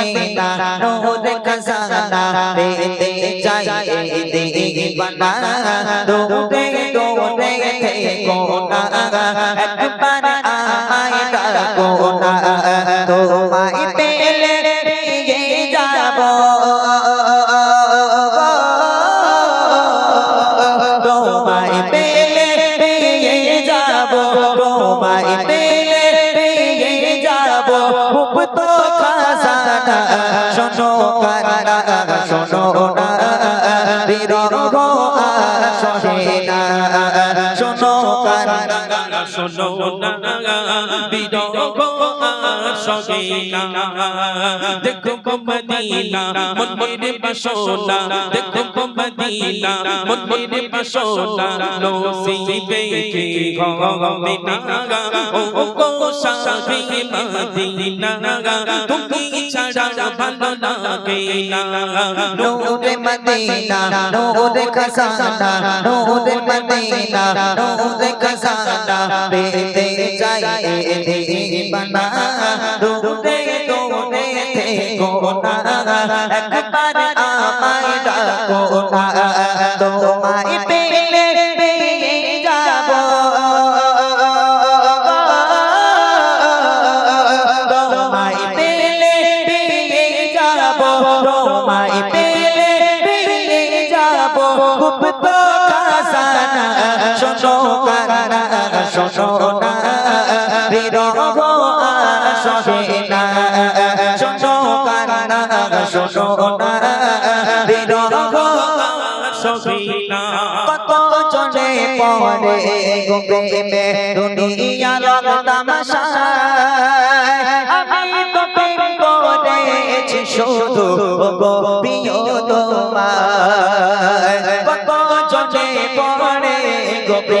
Medina নূরে খজানা পেতে যাই দিবানা দৌড়ে দৌড়ে থেকো না একবার আমায় ডাকো না তোমায় পেলে যাব তোমায় পেলে যাব তোমায় পেলে যাব খুব তো শোনো কারা শোনো না না শোনো কারা শোনো না বিরহ দেখো মদিনা মনের বাসনা। দেখো মদিনা মনের বাসনা। নসিবে কি হবে না ও গো মদিনা। তুমি ছাড়া ভালো লাগে না। মদিনা মদিনা পেতে যাই দিবানা। দৌড়ে দৌড়ে থেকো না একবার আমায় ডাকো না তোমায় পেলে পেয়ে যাব। তোমায় পেলে পেয়ে যাব। তোমায় পেলে পেয়ে যাব। খুব তো শোনো কারা শোনো না বিরহ আসে না শোনো কারা শোনো না বিরহ সহিনা কত জনে পড়ে গোপে দুনিয়ার তামাশা আমি তো প্রেম করেছি শুধু গো প্রিয় তোমার কত জনে পড়ে গোপে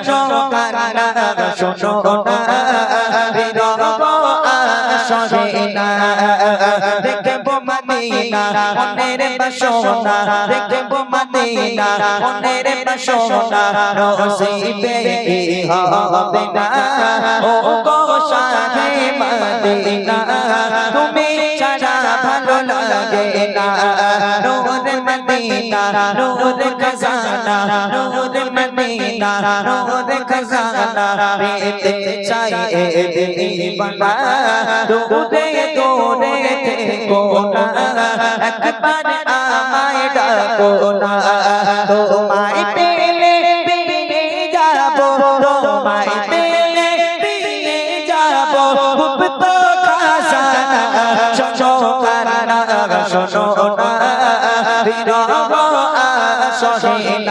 শোনো না বিরহ আসে না দেখব মদিনা মনের বাসনা দেখব মদিনা মনের বাসনা নসিবে হবে না ও গো শাহে মদিনা তুমি ভালো লাগে না মদিনা নূর খজানা, পেতে চাই দিবানা দৌড়ে দৌড়ে থেকো না, একবার আমায় ডাকো না। তোমায় পেলে পেয়ে যাব, তোমায় পেলে পেয়ে যাব। খুব তো শোনো কারা শোনো না বিরহ আসে না।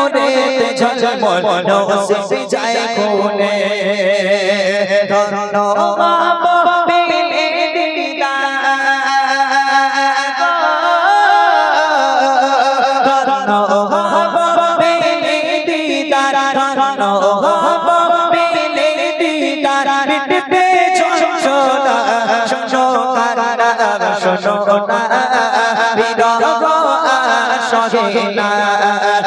তার ঝলমল নসিবে যায় খুলে ধন্য বাবা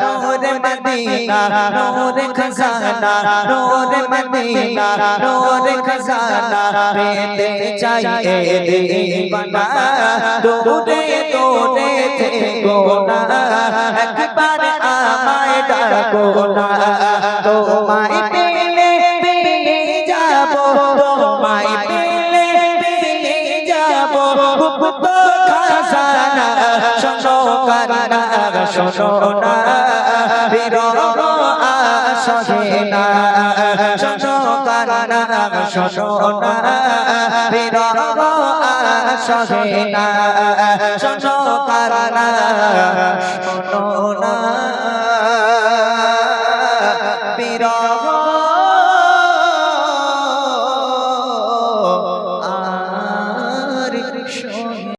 নূর মদিনা, নূর খজানা, নূর মদিনা, নূর খজানা, পেতে চাই এ দিবানা, দূরে দূরে থেকো না। একবার আমায় ডাকো না, তোমায় পেলে পেলে যাব, তোমায় পেলে পেলে যাব। গুপ্ত খাজানা শোনো কান্না শোনো না বিরহ আসে না শোনো কান্না শোনো না বিরহ আসে না শোনো কান্না শোনো না।